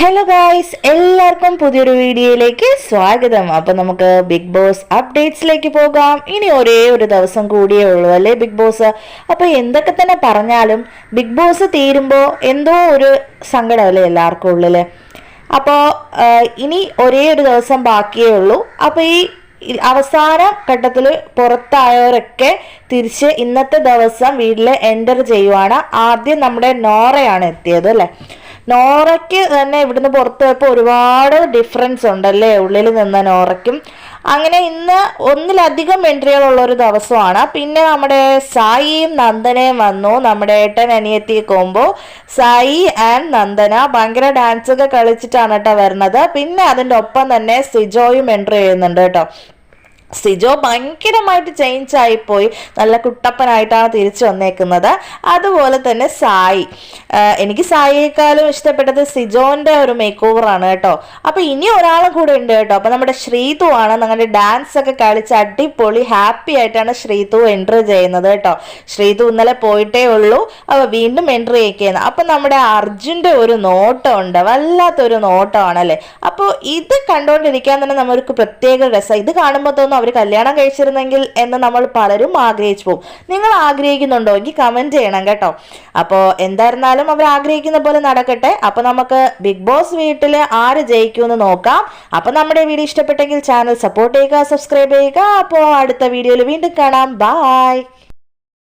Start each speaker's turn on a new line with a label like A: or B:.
A: Hello guys എല്ലാവർക്കും പുതിയൊരു വീഡിയോയിലേക്ക് സ്വാഗതം. അപ്പൊ നമുക്ക് ബിഗ് ബോസ് അപ്ഡേറ്റ്സിലേക്ക് പോകാം. ഇനി ഒരേ ഒരു ദിവസം കൂടിയേ ഉള്ളൂ അല്ലേ ബിഗ് ബോസ് അപ്പൊ എന്തൊക്കെ തന്നെ പറഞ്ഞാലും ബിഗ് ബോസ് തീരുമ്പോൾ എന്തോ ഒരു സങ്കടമല്ലേ എല്ലാവർക്കും ഉള്ളിൽ? അപ്പോൾ ഇനി ഒരേ ഒരു ദിവസം ബാക്കിയേ ഉള്ളൂ. അപ്പോൾ ഈ അവസാന ഘട്ടത്തിൽ പുറത്തായവരൊക്കെ തിരിച്ച് ഇന്നത്തെ ദിവസം വീട്ടിൽ എന്റർ ചെയ്യുവാണ്. ആദ്യം നമ്മുടെ നോറയാണ് എത്തിയത് അല്ലേ? നോറയ്ക്ക് തന്നെ ഇവിടുന്ന് പുറത്ത് പോയപ്പോൾ ഒരുപാട് ഡിഫറൻസ് ഉണ്ടല്ലേ? ഉള്ളിൽ നിന്ന നോറയ്ക്കും. അങ്ങനെ ഇന്ന് ഒന്നിലധികം എൻട്രികളുള്ള ഒരു ദിവസമാണ്. പിന്നെ നമ്മുടെ സായിയും നന്ദനയും വന്നു. നമ്മുടെ ഏട്ടൻ അനിയത്തി കോമ്പോ സായി ആൻഡ് നന്ദന. ഭയങ്കര ഡാൻസ് ഒക്കെ കളിച്ചിട്ടാണ് കേട്ടോ വരുന്നത്. പിന്നെ അതിന്റെ ഒപ്പം തന്നെ സിജോയും എൻട്രി ചെയ്യുന്നുണ്ട് കേട്ടോ. സിജോ ഭയങ്കരമായിട്ട് ചേഞ്ച് ആയിപ്പോയി. നല്ല കുട്ടപ്പനായിട്ടാണ് തിരിച്ചു വന്നേക്കുന്നത്. അതുപോലെ തന്നെ സായി. എനിക്ക് സായിയേക്കാളും ഇഷ്ടപ്പെട്ടത് സിജോന്റെ ഒരു മേക്ക് ഓവറാണ് കേട്ടോ. അപ്പൊ ഇനി ഒരാളും കൂടെ ഉണ്ട് കേട്ടോ. അപ്പൊ നമ്മുടെ ശ്രീതു ആണ്. നമ്മുടെ ഡാൻസ് ഒക്കെ കളിച്ച് അടിപൊളി ഹാപ്പി ആയിട്ടാണ് ശ്രീതു എൻട്രി ചെയ്യുന്നത് കേട്ടോ. ശ്രീതു ഇന്നലെ പോയിട്ടേ ഉള്ളൂ. അപ്പൊ വീണ്ടും എൻട്രി ചെയ്യുന്നത് അപ്പൊ നമ്മുടെ അർജുന്റെ ഒരു നോട്ടമുണ്ട്. വല്ലാത്തൊരു നോട്ടമാണല്ലേ? അപ്പോൾ ഇത് കണ്ടുകൊണ്ടിരിക്കാൻ തന്നെ നമ്മൾക്ക് പ്രത്യേക രസം. ഇത് കാണുമ്പോൾ തോന്നും അവർ കല്യാണം കഴിച്ചിരുന്നെങ്കിൽ എന്ന് നമ്മൾ പലരും ആഗ്രഹിച്ചു പോകും. നിങ്ങൾ ആഗ്രഹിക്കുന്നുണ്ടോ എങ്കിൽ കമന്റ് ചെയ്യണം കേട്ടോ. അപ്പോൾ എന്തായിരുന്നാലും അവർ ആഗ്രഹിക്കുന്ന പോലെ നടക്കട്ടെ. അപ്പോൾ നമുക്ക് ബിഗ് ബോസ് വീട്ടിൽ ആര് ജയിക്കുമെന്ന് നോക്കാം. അപ്പോൾ നമ്മുടെ വീഡിയോ ഇഷ്ടപ്പെട്ടെങ്കിൽ ചാനൽ സപ്പോർട്ട് ചെയ്യുക സബ്സ്ക്രൈബ് ചെയ്യുക. അപ്പോൾ അടുത്ത വീഡിയോയിൽ വീണ്ടും കാണാം. ബായ്